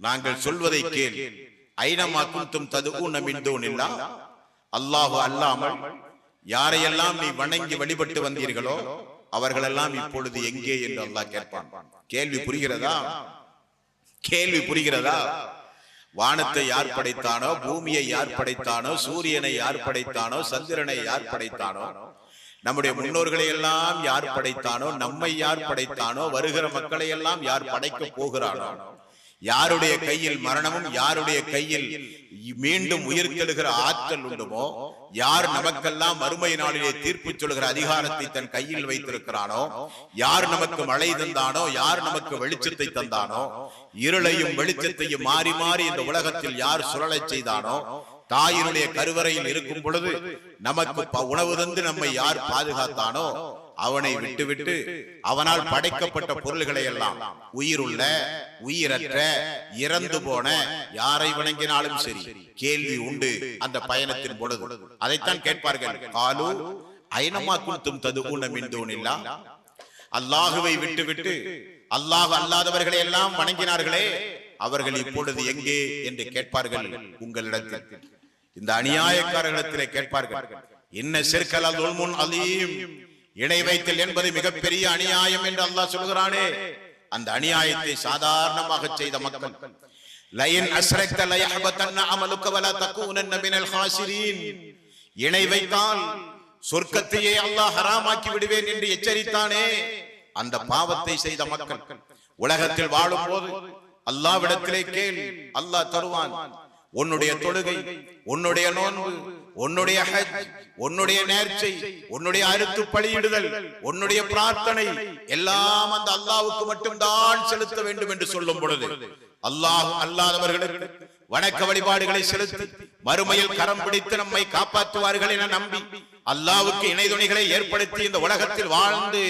நாங்கள் சொல்வதை கேள். ஐனமா குந்தும் ததுஊன மின் தூனில்லா அல்லாஹு அல்லாமல் யாரையெல்லாம் நீ வணங்கி வழிபட்டு வந்தீர்களோ அவர்களெல்லாம் இப்பொழுது எங்கே என்று அல்லாஹ் கேட்பான். கேள்வி புரிகிறதா? கேள்வி புரிகிறதா? வானத்தை யார் படைத்தானோ பூமியை யார் படைத்தானோ சூரியனை யார் படைத்தானோ சந்திரனை யார் படைத்தானோ நம்முடைய முன்னோர்களை எல்லாம் யார் படைத்தானோ நம்மை யார் படைத்தானோ வருகிற மக்களை எல்லாம் யார் படைக்க போகிறானோ யாருடைய கையில் மரணமும் யாருடைய கையில் மீண்டும் உயிர்த்தெழுகிற ஆற்றல் உண்டுமோ? யார் நமக்கெல்லாம் மறுமை நாளிலே தீர்ப்பு சொல்கிற அதிகாரத்தை தன் கையில் வைத்திருக்கிறானோ? யார் நமக்கு மழை தந்தானோ? யார் நமக்கு வெளிச்சத்தை தந்தானோ? இருளையும் வெளிச்சத்தையும் மாறி மாறி இந்த உலகத்தில் யார் சுழலச் செய்தானோ? தாயினுடைய கருவறையில் இருக்கும் பொழுது நமக்கு உணவு தந்து நம்மை யார் பாதுகாத்தானோ? அவனை விட்டுவிட்டு அவனால் படைக்கப்பட்ட பொருள்களை எல்லாம் உயிருள்ள உயிரற்ற இறந்து போன யாரை வணங்கினாலும் சரி கேள்வி உண்டு அந்த பயணத்தின் பொழுது. அதைத்தான் கேட்பார்கள் காலு ஐனமா குத்தும் தது ஊனமின்றோனில்லா அல்லாஹுவை விட்டுவிட்டு அல்லாஹ் அல்லாதவர்களை எல்லாம் வணங்கினார்களே. அவர்கள் இப்பொழுது எங்கே என்று கேட்பார்கள் உங்களிடத்தில். இந்த அநியாயக்காரர்களிடத்திலே கேட்பார்கள். என்ன முன் அலீம்? இணை வைத்தல் என்பது மிகப்பெரிய அநியாயம் என்று அல்லாஹ் சொல்கிறானே அந்த அநியாயத்தை சாதாரணமாக செய்த மக்கள். லயன் அஸ்ரக்த லயஹபதன்ன அமலுக்க மினல் ஹாசிரீன். இணை வைத்தால் சொர்க்கத்தையே அல்லாஹ் ஹராமாக்கி விடுவேன் என்று எச்சரித்தானே. அந்த பாவத்தை செய்த மக்கள். உலகத்தில் வாழும் போது அல்லாவிடத்திலே கேள் அல்லாஹ் தருவான். உன்னுடைய தொழுகை உன்னுடைய நோன்பு உன்னுடைய ஹஜ் உன்னுடைய நேர்ச்சை உன்னுடைய அறுத்து பலியிடுதல் உன்னுடைய பிரார்த்தனை எல்லாம் அந்த அல்லாவுக்கு மட்டும்தான் செலுத்த வேண்டும் என்று சொல்லும் பொழுது அல்லாஹ் அல்லாதவர்களுக்கு வணக்க வழிபாடுகளை செலுத்தி மறுமையில் கரம் பிடித்து நம்மை காப்பாற்றுவார்கள் என நம்பி அல்லாவுக்கு இணைதுணைகளை ஏற்படுத்தி இந்த உலகத்தில் வாழ்ந்து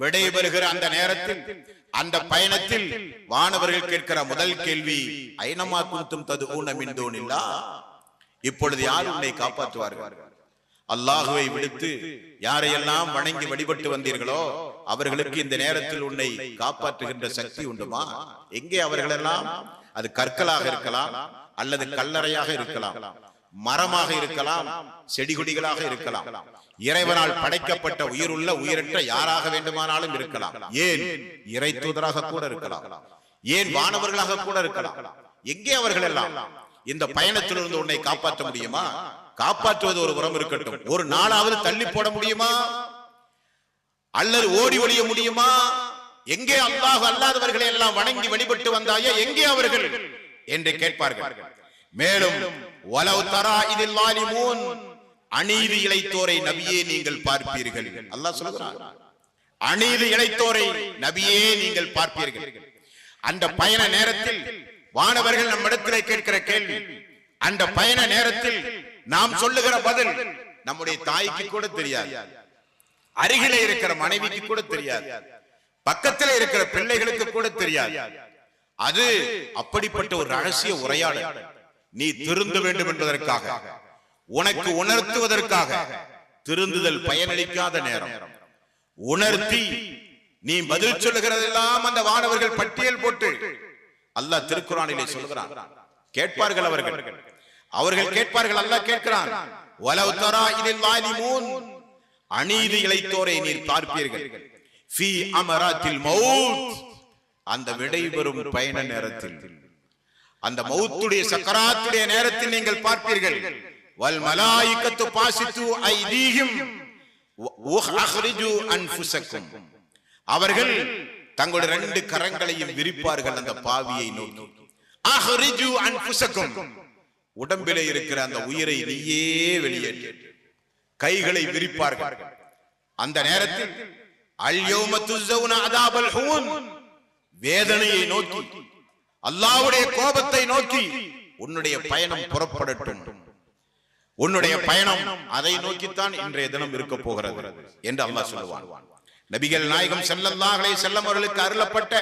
விடைபெறுகிற அந்த நேரத்தில் அந்த பயணத்தில் வானவர்கள் கேட்கிற முதல் கேள்வி ஐனமா குந்தும் தது ஊனமின்றோனில்லா இப்பொழுது யார் உன்னை காப்பாற்றுவார்கள்? அல்லாஹுவை விடுத்து யாரையெல்லாம் வணங்கி வழிபட்டு வந்தீர்களோ அவர்களுக்கு இந்த நேரத்தில் உன்னை காப்பாற்றுகின்ற சக்தி உண்டுமா? எங்கே அவர்களெல்லாம்? அது கற்களாக இருக்கலாம் அல்லது கல்லறையாக இருக்கலாம். மரமாக இருக்கலாம் செடி கொடிகளாக இருக்கலாம். இறைவனால் படைக்கப்பட்ட உயிருள்ள உயிரற்ற யாராக வேண்டுமானாலும் இருக்கலாம். ஏன்? இறை தூதராக கூட இருக்கலாம். ஏன் வானவர்களாக கூட இருக்கலாம்? எங்கே அவர்கள் எல்லாம் இந்த பயணத்திலிருந்து உன்னை காப்பாற்ற முடியுமா? காப்பாற்றுவது ஒரு புறம் இருக்கட்டும். ஒரு நாளாவது தள்ளி போட முடியுமா? அல்லது ஓடி ஒளிய முடியுமா? எங்கே அல்லாஹ் அல்லாதவர்களை எல்லாம் வணங்கி வழிபட்டு வந்தாயே? எங்கே அவர்கள்? என்று கேட்பார்கள். மேலும் வலவு தரா இதில் லாலிமூன். அநீதி இழைத்தோரை நபியே நீங்கள் பார்ப்பீர்கள். அல்லாஹ் சொல்கிறான் அநீதி இழைத்தோரை நபியே நீங்கள் பார்ப்பீர்கள். அந்த பயண நேரத்தில் வானவர்கள் நம்மிடத்திலே கேட்கிற கேள்வி அந்த பயண நேரத்தில் நாம் சொல்லுகிற பதில் நம்முடைய தாய்க்கு கூட தெரியாது. அருகிலே இருக்கிற மனைவிக்கு கூட தெரியாது. பக்கத்தில் இருக்கிற பிள்ளைகளுக்கு கூட தெரியாது. அது அப்படிப்பட்ட ஒரு ரகசிய உரையாடல். நீ திருந்த வேண்டும் என்பதற்காக. உனக்கு உணர்த்துவதற்காக. திருந்துதல் பயனளிக்காத நேரம். உணர்த்தி நீ பதில் சொல்லுகிறதெல்லாம் அந்த வானவர்கள் பட்டியல் போட்டு. அல்லாஹ் திருக்குறானிலே சொல்கிறான் கேட்பார்கள் அவர்கள். அவர்கள். கேட்பார்கள் அல்லாஹ் கேட்கிறான். வலவ் தரா இதில் லாலிமூன் அநீதி இழைத்தோரை நீர் பார்ப்பீர்கள். ஃபீ அமராத்தில் மவுத் அந்த விடைபெறும் பயண நேரத்தில். அந்த மௌத்துடைய சக்கராத்துடைய நேரத்தில் நீங்கள் பார்ப்பீர்கள். வல் மலாயிக்கத்து பாசித்து ஐதீஹிம் அன்ஃபுசக்கும். அவர்கள் தங்களுடைய ரெண்டு கரங்களையும் விரிப்பார்கள் அந்த பாவியை நோக்கி. அஹ்ரிஜு அன்ஃபுசக்கும். உடம்பிலே இருக்கிற அந்த உயிரை நீயே வெளியேற்று. கைகளை விரிப்பார்கள். அந்த நேரத்தில் அல்யோம துஸ்ஸவுன அதாபல் ஹூன் வேதனையை நோக்கி. அல்லாஹ்வுடைய கோபத்தை நோக்கி உன்னுடைய பயணம் புறப்படட்டும். உன்னுடைய பயணம் அதை நோக்கித்தான் இன்றைய தினம் இருக்க போகிறது என்று அல்லாஹ் சொல்லுவான். நபிகள் நாயகம் ஸல்லல்லாஹு அலைஹி வஸல்லம் அவர்களுக்கு அருளப்பட்ட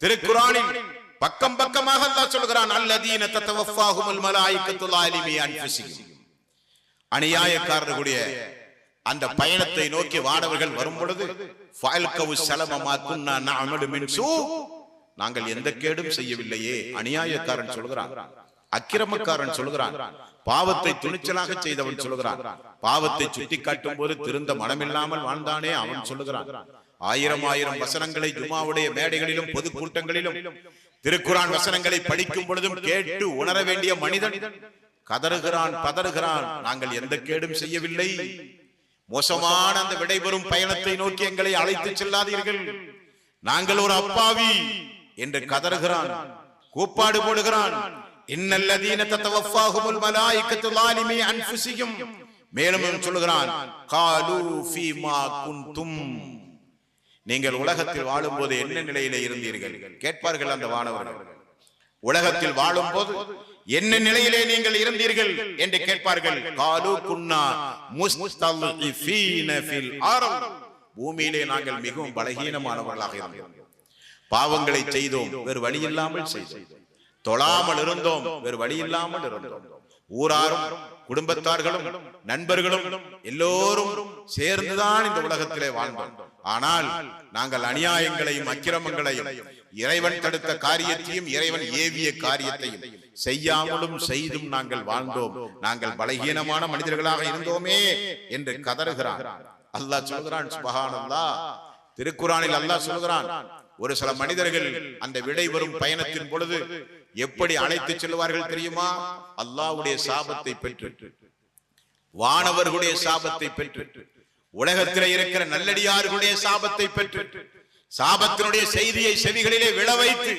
திருக்குறானில் பக்கம் பக்கமாக அல்லாஹ் சொல்கிறான் அல்லதீன தத்தவஃபாஹுமுல் மலாயிகத்து லாலிமி அன்ஃபுசிஹிம் அநியாயக்காரர்களுடைய அந்த பயணத்தை நோக்கி வானவர்கள் வரும் பொழுது ஃபால்கவு சலமமா குன்னா நஅமலு மின் சூ. நாங்கள் எந்த கேடும் செய்யவில்லையே. அநியாயக்காரன் சொல்கிறான். அக்கிரமக்காரன் சொல்கிறான். பாவத்தை துணிச்சலாக செய்தவன் சொல்கிறான். பாவத்தை சுட்டி காட்டும் போது திருந்த மனமில்லாமல் வாழ்ந்தானே அவன் சொல்லுகிறான் ஆயிரம் ஆயிரம் வசனங்களை ஜுமாவுடைய மேடைகளிலும் பொதுக்கூட்டங்களிலும் திருக்குரான் வசனங்களை படிக்கும் பொழுதும் கேட்டு உணர வேண்டிய மனிதன் கதறுகிறான் பதறுகிறான். நாங்கள் எந்த கேடும் செய்யவில்லை. மோசமான அந்த விடைபெறும் பயணத்தை நோக்கி எங்களை அழைத்து செல்லாதீர்கள். நாங்கள் ஒரு அப்பாவி. என்று கதறுகிறான் கூப்பாடு போடுகிறான். இன்னல்லதீன தத்தவஃபாஹுமுல் மலாயிகத்து லாலிமி அன்ஃபுசியும் மேலும் சொல்லுகிறான் காலு ஃபீமா குன்தும். நீங்கள் உலகத்தில் வாழும்போது என்ன நிலையிலே இருந்தீர்கள்? கேட்பார்கள் அந்த வானவர்கள். உலகத்தில் வாழும்போது என்ன நிலையிலே நீங்கள் இருந்தீர்கள் என்று கேட்பார்கள். காலு குன்னா அர்த் பூமியிலே நாங்கள் மிகவும் பலகீனமானவர்களாக இருந்தோம் பாவங்களை செய்தோம். வேறு வழி இல்லாமல் செய்தோம். தொழாமல் இருந்தோம். வேறு வழி இல்லாமல் இருந்தோம். ஊராரும் குடும்பத்தார்களும் நண்பர்களும் எல்லோரும் சேர்ந்துதான் இந்த உலகத்திலே வாழ்ந்தோம். ஆனால் நாங்கள் அநியாயங்களையும் அக்கிரமங்களையும் இறைவன் தடுத்த காரியத்தையும் இறைவன் ஏவிய காரியத்தையும் செய்யாமலும் செய்தும் நாங்கள் வாழ்ந்தோம். நாங்கள் பலகீனமான மனிதர்களாக இருந்தோமே என்று கதறுகிறான். அல்லாஹ் சொல்கிறான் சுபஹானல்லாஹ் திருக்குறானில் அல்லாஹ் சொல்கிறான் ஒரு சில மனிதர்கள் அந்த விடை வரும் பயணத்தின் பொழுது எப்படி அழைத்து செல்வார்கள் தெரியுமா? அல்லாஹ்வுடைய சாபத்தை பெற்று. வானவர்களுடைய சாபத்தை பெற்று. உலகத்தில் இருக்கிற நல்லடியார்களுடைய சாபத்தை பெற்று. சாபத்தினுடைய செய்தியை செவிகளிலே விழ வைத்து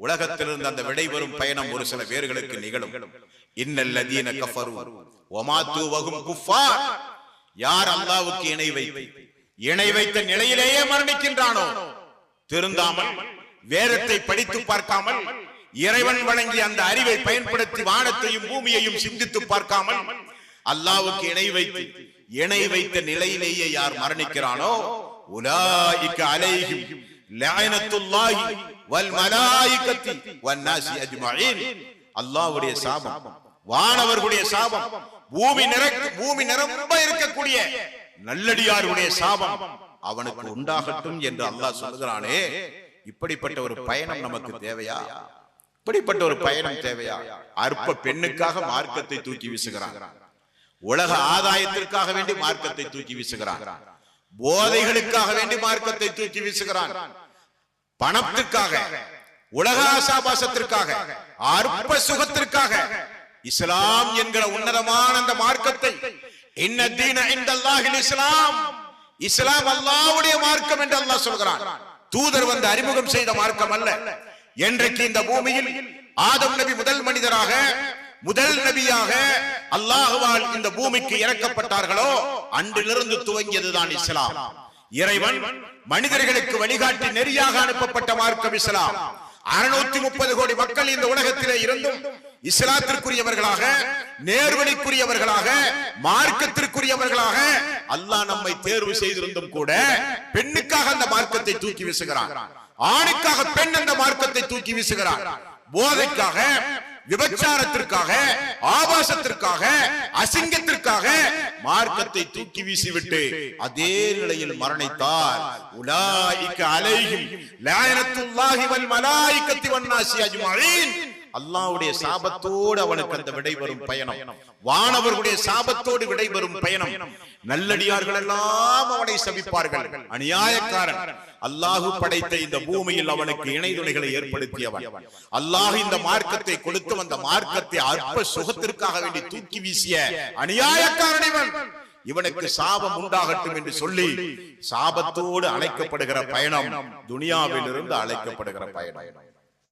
உலகத்திலிருந்து அந்த விடை வரும் பயணம் ஒரு சில பேர்களுக்கு நிகழும். இன்னல்லதீன கஃபரு. வமாத்து வகும் குஃபார் யார் அல்லாஹ்வுக்கு இணை வைத்து? இணை வைத்த நிலையிலேயே மரணிக்கின்றானோ? திருந்தாமல் வேதத்தை படித்து பார்க்காமல் இறைவன் வழங்கிய அந்த அறிவை பயன்படுத்தி வானத்தையும் பூமியையும் சிந்தித்து பார்க்காமல் அல்லாவுக்கு இணை வைத்து இணை வைத்த நிலையிலேயே யார் மரணிக்கிறானோ உலாய்க்கு அலைஹிம் லஅனத்துல்லாஹி வல் மலாயிகத்தி வன்னாசி அஜ்மாயின். அல்லாஹ்வுடைய சாபம் வானவர்களுடைய சாபம் பூமி நிற பூமி நிரம்ப இருக்கக்கூடிய நல்லடியாருடைய சாபம். அவனுக்கு உண்டாகட்டும் என்று அல்லாஹ் சொல்கிறானே இப்படிப்பட்ட ஒரு பயணம் நமக்கு தேவையா? இப்படிப்பட்ட ஒரு பயணம் தேவையா? அற்ப பெண்ணுக்காக மார்க்கத்தை தூக்கி வீசுகிறான். உலக ஆதாயத்திற்காக வேண்டி மார்க்கத்தை தூக்கி வீசுகிறான். போதைகளுக்காக வேண்டி மார்க்கத்தை தூக்கி வீசுகிறான். பணத்திற்காக உலக ஆசாபாசத்திற்காக அற்ப சுகத்திற்காக இஸ்லாம் என்கிற உன்னதமான அந்த மார்க்கத்தை இன்ன தீன இந்தல்லாஹில் இஸ்லாம் இஸ்லாம் அல்லாவுடைய மார்க்கம் என்று அல்லாஹ் சொல்கிறான். தூதர் வந்து அறிமுகம் செய்த மார்க்கம் அல்ல. என்றைக்கு இந்த பூமியில் ஆதம் நபி முதல் மனிதராக முதல் நபியாக அல்லாஹுவால் இந்த பூமிக்கு இறக்கப்பட்டார்களோ அன்றிலிருந்து துவங்கியதுதான் இஸ்லாம். இறைவன் மனிதர்களுக்கு வழிகாட்டி நெறியாக அனுப்பப்பட்ட மார்க்கம் இஸ்லாம். அறுநூத்தி முப்பது கோடி மக்கள் இந்த உலகத்திலே இருந்தும் இஸ்லாத்திற்குரியவர்களாக நேர்வழிக்குரியவர்களாக மார்க்கத்திற்குரியவர்களாக அல்லாஹ் நம்மை தேர்வு செய்திருந்தும் கூட பெண்ணுக்காக அந்த மார்க்கத்தை தூக்கி வீசுகிறான். ஆணுக்காக பெண் அந்த மார்க்கத்தை தூக்கி வீசுகிறான். போதைக்காக விபச்சாரத்திற்காக ஆபாசத்திற்காக அசிங்கத்திற்காக மார்க்கத்தை தூக்கி வீசிவிட்டு அதே நிலையில் மரணித்தார். உலாய்க்கு அலைஹிம் லாயனத்துல்லாஹி வல் மலாய்க்கத்தி வன்னாசி அஜ்மஈன் அல்லாஹ்வுடைய சாபத்தோடு அவனுக்கு அந்த விடை வரும் பயணம். வானவர்களுடைய சாபத்தோடு விடை வரும் பயணம். நல்லடியார்கள் எல்லாம் அவனை சபிப்பார்கள். அநியாயக்காரன். அல்லாஹு படைத்த இந்த பூமியில் அவனுக்கு இணைதுணைகளை ஏற்படுத்தியவன். அல்லாஹ் இந்த மார்க்கத்தை கொடுத்து அந்த மார்க்கத்தை அற்ப சுகத்திற்காக வேண்டி தூக்கி வீசிய அநியாயக்காரன் இவன். இவனுக்கு சாபம் உண்டாகட்டும் என்று சொல்லி சாபத்தோடு அழைக்கப்படுகிற பயணம். துனியாவில் இருந்து அழைக்கப்படுகிற பயணம்.